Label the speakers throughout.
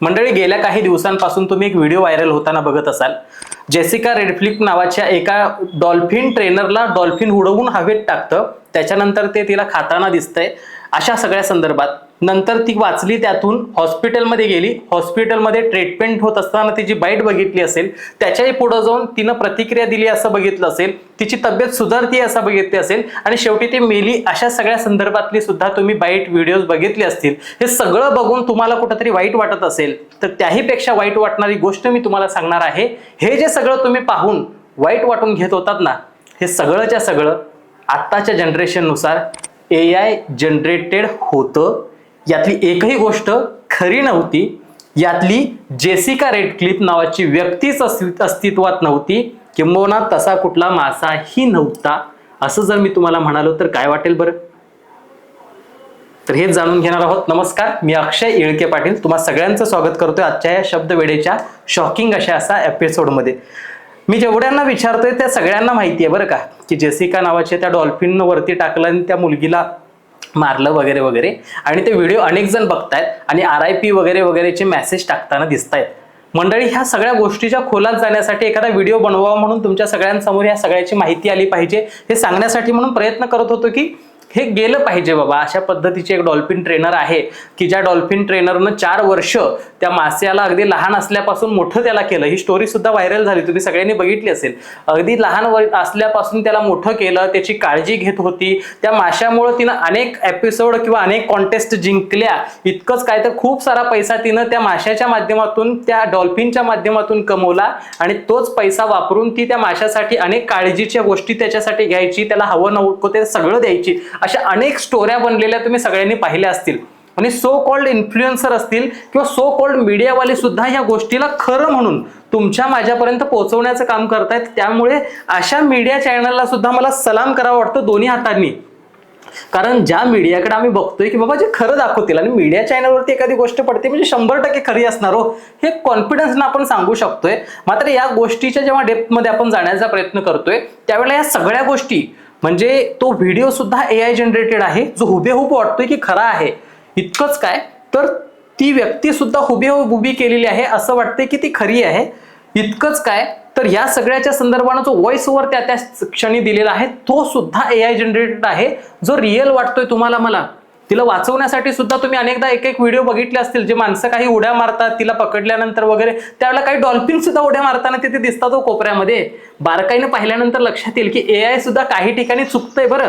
Speaker 1: मंडळी गेल्या काही दिवसांपासून तुम्ही एक व्हिडिओ व्हायरल होताना बघत असाल. जेसिका रेडफ्लिप नावाच्या एका डॉल्फिन ट्रेनरला डॉल्फिन उडवून हवेत टाकतं. त्याच्यानंतर ते तिला खाताना दिसतंय. अशा सगळ्या संदर्भात नंतर ती वाचली त्यातून हॉस्पिटलमध्ये गेली. हॉस्पिटलमध्ये ट्रीटमेंट होत असताना तिची बाईट बघितली असेल. त्याच्याही पुढे जाऊन तिनं प्रतिक्रिया दिली असं बघितलं असेल. तिची तब्येत सुधारती असं बघितली असेल. आणि शेवटी ती मेली. अशा सगळ्या संदर्भातली सुद्धा तुम्ही बाईट व्हिडिओज बघितले असतील. हे सगळं बघून तुम्हाला कुठंतरी वाईट वाटत असेल. तर त्याहीपेक्षा वाईट वाटणारी गोष्ट मी तुम्हाला सांगणार आहे. हे जे सगळं तुम्ही पाहून वाईट वाटून घेत होतात ना हे सगळंच्या सगळं आत्ताच्या जनरेशननुसार ए आय जनरेटेड होतं. यातली एकही गोष्ट खरी नव्हती. यातली जेसिका रेड क्लिप नावाची व्यक्तीच अस्ति- अस्तित्वात नव्हती. किंबहुना तसा कुठला मासाही नव्हता. असं जर मी तुम्हाला म्हणालो तर काय वाटेल बरं? तर हेच जाणून घेणार आहोत. नमस्कार मी अक्षय इळके पाटील. तुम्हा सगळ्यांचं स्वागत करतोय आजच्या या शब्द वेळेच्या शॉकिंग अशा असा एपिसोडमध्ये मी जेवढ्यांना विचारतोय त्या सगळ्यांना माहिती आहे बरं का की जेसिका नावाच्या त्या डॉल्फिन वरती टाकलं आणि त्या मुलगीला मारलं वगैरे वगैरे. आणि ते व्हिडिओ अनेक जण बघतायत आणि आर आय पी वगैरे वगैरेचे मेसेज टाकताना दिसत आहेत मंडळी ह्या सगळ्या गोष्टीच्या खोलात जाण्यासाठी एखादा व्हिडिओ बनवावा म्हणून तुमच्या सगळ्यांसमोर या सगळ्याची माहिती आली पाहिजे हे सांगण्यासाठी म्हणून प्रयत्न करत होतो की हे गेलं पाहिजे बाबा. अशा पद्धतीचे एक डॉल्फिन ट्रेनर आहे की ज्या डॉल्फिन ट्रेनरनं चार वर्ष त्या मास्याला अगदी लहान असल्यापासून मोठं त्याला केलं. ही स्टोरी सुद्धा व्हायरल झाली. तुम्ही सगळ्यांनी बघितली असेल. अगदी लहान असल्यापासून त्याला मोठं केलं त्याची काळजी घेत होती. त्या माशामुळं तिनं अनेक एपिसोड किंवा अनेक कॉन्टेस्ट जिंकल्या. इतकंच काय तर खूप सारा पैसा तिनं त्या माशाच्या माध्यमातून त्या डॉल्फिनच्या माध्यमातून कमवला आणि तोच पैसा वापरून ती त्या माशासाठी अनेक काळजीच्या गोष्टी त्याच्यासाठी घ्यायची त्याला हवं नव्हतं ते सगळं द्यायची. अशा अनेक स्टोऱ्या बनलेल्या तुम्ही सगळ्यांनी पाहिल्या असतील. आणि सो कॉल्ड इन्फ्लुएन्सर असतील किंवा सो कॉल्ड मीडियावाले सुद्धा या गोष्टीला खरं म्हणून तुमच्या माझ्यापर्यंत पोहोचवण्याचं काम करतायत. त्यामुळे अशा मीडिया चॅनलला सुद्धा मला सलाम करावा वाटतं दोन्ही हातांनी. कारण ज्या मीडियाकडे आम्ही बघतोय की बाबा जे खरं दाखवतील आणि मीडिया चॅनलवरती एखादी गोष्ट पडते म्हणजे शंभर टक्के खरी असणार हो हे कॉन्फिडन्सनं आपण सांगू शकतोय. मात्र या गोष्टीच्या जेव्हा डेप्थमध्ये आपण जाण्याचा प्रयत्न करतोय त्यावेळेला या सगळ्या गोष्टी म्हणजे तो व्हिडिओ सुद्धा ए आय जनरेटेड आहे जो हुबेहूब वाटतोय की खरा आहे. इतकंच काय? तर ती व्यक्ती सुद्धा हुबेहूब उभी केलेली आहे असं वाटतंय की ती खरी आहे. इतकंच काय? तर या सगळ्याच्या संदर्भानं जो व्हॉइस ओव्हर त्या त्या क्षणी दिलेला आहे तो सुद्धा ए आय जनरेटेड आहे जो रिअल वाटतोय तुम्हाला मला. तिला वाचवण्यासाठी सुद्धा तुम्ही अनेकदा एक एक व्हिडिओ बघितले असतील जे माणसं काही उड्या मारतात तिला पकडल्यानंतर वगैरे त्यावेळेला काही डॉल्फिन सुद्धा उड्या मारताना तिथे दिसतात हो कोपऱ्यामध्ये. बारकाईनं पाहिल्यानंतर लक्षात येईल की ए आय सुद्धा काही ठिकाणी चुकतंय बरं.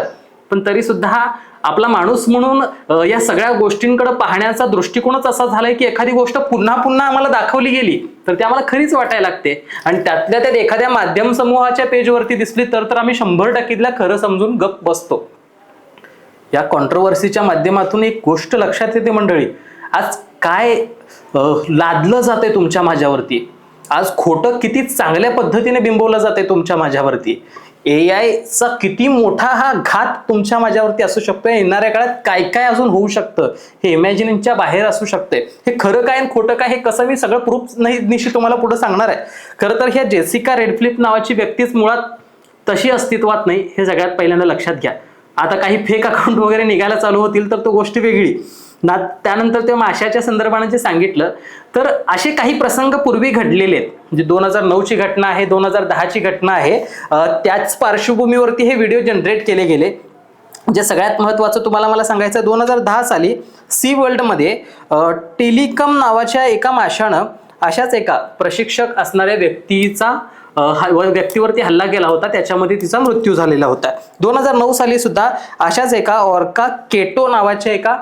Speaker 1: पण तरी सुद्धा आपला माणूस म्हणून या सगळ्या गोष्टींकडे पाहण्याचा दृष्टिकोनच असा झालाय की एखादी गोष्ट पुन्हा पुन्हा आम्हाला दाखवली गेली तर ती आम्हाला खरीच वाटायला लागते. आणि त्यातल्या त्यात एखाद्या माध्यम समूहाच्या पेजवरती दिसली तर तर आम्ही शंभर टक्केतल्या खरं समजून गप बसतो. या कॉन्ट्रोवर्सीच्या माध्यमातून एक गोष्ट लक्षात येते मंडळी. आज काय लादलं जातंय तुमच्या माझ्यावरती? आज खोटं किती चांगल्या पद्धतीने बिंबवलं जातंय तुमच्या माझ्यावरती? ए आयचा किती मोठा हा घात तुमच्या माझ्यावरती असू शकतो येणाऱ्या काळात काय काय अजून होऊ शकतं? हे इमॅजिनिंगच्या बाहेर असू शकते हे खरं काय आणि खोटं काय हे कसं मी सगळं प्रूफ नाही निशी तुम्हाला पुढे सांगणार आहे. खरं तर ह्या जेसिका रेडफ्लिप नावाची व्यक्तीच मुळात तशी अस्तित्वात नाही. हे सगळ्यात पहिल्यांदा लक्षात घ्या. आता काही फेक अकाउंट वगैरे निघायला चालू होतील तर तो गोष्ट वेगळी. ना त्यानंतर ते माशाच्या संदर्भाने जे सांगितलं तर असे काही प्रसंग पूर्वी घडलेले आहेत. म्हणजे दोन हजार नऊची घटना आहे दोन हजार दहाची घटना आहे. त्याच पार्श्वभूमीवरती हे व्हिडिओ जनरेट केले गेले. जे सगळ्यात महत्त्वाचं तुम्हाला मला सांगायचं दोन हजार दहा साली सी वर्ल्डमध्ये टेलिकम नावाच्या एका माशानं अशाच एका प्रशिक्षक असणाऱ्या व्यक्तीचा व्यक्तीवरती हल्ला केला होता त्याच्यामध्ये तिचा मृत्यू झालेला होता. दोन हजार नऊ साली सुद्धा अशाच एका ऑर्का केटो नावाच्या एका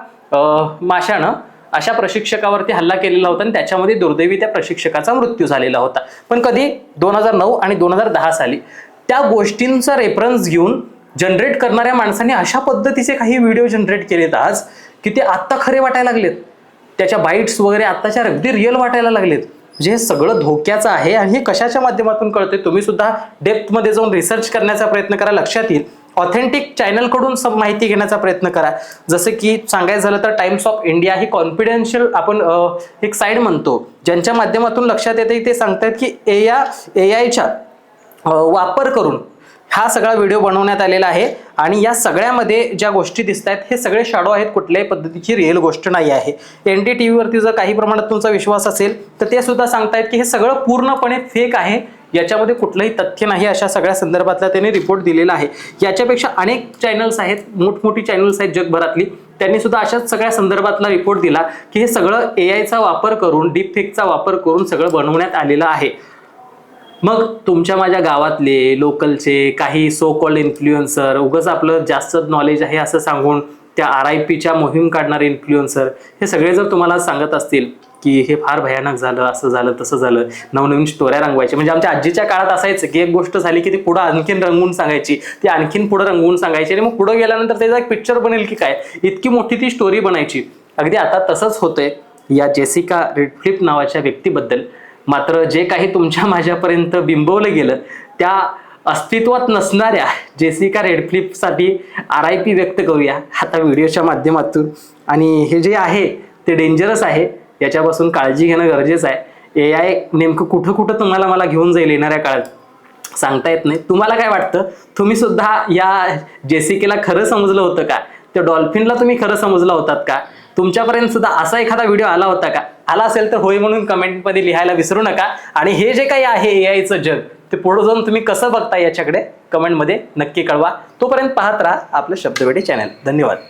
Speaker 1: माशानं अशा प्रशिक्षकावरती हल्ला केलेला होता आणि त्याच्यामध्ये दुर्दैवी त्या प्रशिक्षकाचा मृत्यू झालेला होता. पण कधी? दोन हजार नऊ आणि दोन हजार दहा साली. त्या गोष्टींचा रेफरन्स घेऊन जनरेट करणाऱ्या माणसांनी अशा पद्धतीचे काही व्हिडिओ जनरेट केलेत आज की ते आत्ता खरे वाटायला लागलेत. त्याच्या बाईट्स वगैरे आत्ताच्या अगदी रिअल वाटायला लागलेत. म्हणजे हे सगळं धोक्याचं आहे आणि हे कशाच्या माध्यमातून कळते तुम्ही सुद्धा डेप्थमध्ये जाऊन रिसर्च करण्याचा प्रयत्न करा लक्षात येईल. ऑथेंटिक चॅनलकडून सब माहिती घेण्याचा प्रयत्न करा. जसं की सांगायचं झालं तर टाइम्स ऑफ इंडिया ही कॉन्फिडेन्शियल आपण एक साईड म्हणतो. ज्यांच्या माध्यमातून लक्षात येते ते सांगतात की ए ए आयच्या वापर करून हा सगळा व्हिडिओ बनवण्यात आलेला आहे आणि या सगळ्यामध्ये ज्या गोष्टी दिसत आहेत हे सगळे शाडो आहेत कुठल्याही पद्धतीची रिअल गोष्ट नाही आहे. एन डी टी व्हीवरती जर काही प्रमाणात तुमचा विश्वास असेल तर ते सुद्धा सांगतायत की हे सगळं पूर्णपणे फेक आहे. याच्यामध्ये कुठलंही तथ्य नाही अशा सगळ्या संदर्भातला त्यांनी रिपोर्ट दिलेला आहे. याच्यापेक्षा अनेक चॅनल्स आहेत मोठमोठी चॅनल्स आहेत जगभरातली. त्यांनी सुद्धा अशाच सगळ्या संदर्भातला रिपोर्ट दिला की हे सगळं ए आयचा वापर करून डीप फेकचा वापर करून सगळं बनवण्यात आलेलं आहे. मग तुमच्या माझ्या गावातले लोकलचे काही सो कॉल्ड इन्फ्लुएन्सर उगाच आपलं जास्त नॉलेज आहे असं सांगून त्या आर आय पीच्या मोहीम काढणारे इन्फ्लुएन्सर हे सगळे जर तुम्हाला सांगत असतील की हे फार भयानक झालं असं झालं तसं झालं नवनवीन स्टोऱ्या रंगवायच्या म्हणजे आमच्या आजीच्या काळात असायचं की एक गोष्ट झाली की ती पुढं आणखीन रंगवून सांगायची ती आणखीन पुढं रंगवून सांगायची आणि मग पुढं गेल्यानंतर त्याचा एक पिक्चर बनेल की काय? इतकी मोठी ती स्टोरी बनायची. अगदी आता तसंच होतंय या जेसिका रेडफ्लिप नावाच्या व्यक्तीबद्दल. मात्र जे काही तुमच्या माझ्यापर्यंत बिंबवलं गेलं त्या अस्तित्वात नसणाऱ्या जेसिका रेडफ्लिपसाठी आर आय पी व्यक्त करूया. आता व्हिडिओच्या माध्यमातून. आणि हे जे आहे ते डेंजरस आहे. याच्यापासून काळजी घेणं गरजेचं आहे. ए आय नेमकं कुठं कुठं तुम्हाला मला घेऊन जाईल येणाऱ्या काळात? सांगता येत नाही. तुम्हाला काय वाटतं? तुम्ही सुद्धा या जेसिकेला खरं समजलं होतं का? त्या डॉल्फिनला तुम्ही खरं समजला होतात का? तुमच्यापर्यंत सुद्धा असा एखादा व्हिडिओ आला होता का? आला असेल तर होय म्हणून कमेंटमध्ये लिहायला विसरू नका. आणि हे जे काही आहे ए आयचं जग ते पुढे जाऊन तुम्ही कसं बघता याच्याकडे कमेंटमध्ये नक्की कळवा. तोपर्यंत पाहत राहा आपलं शब्दवेडी चॅनल धन्यवाद.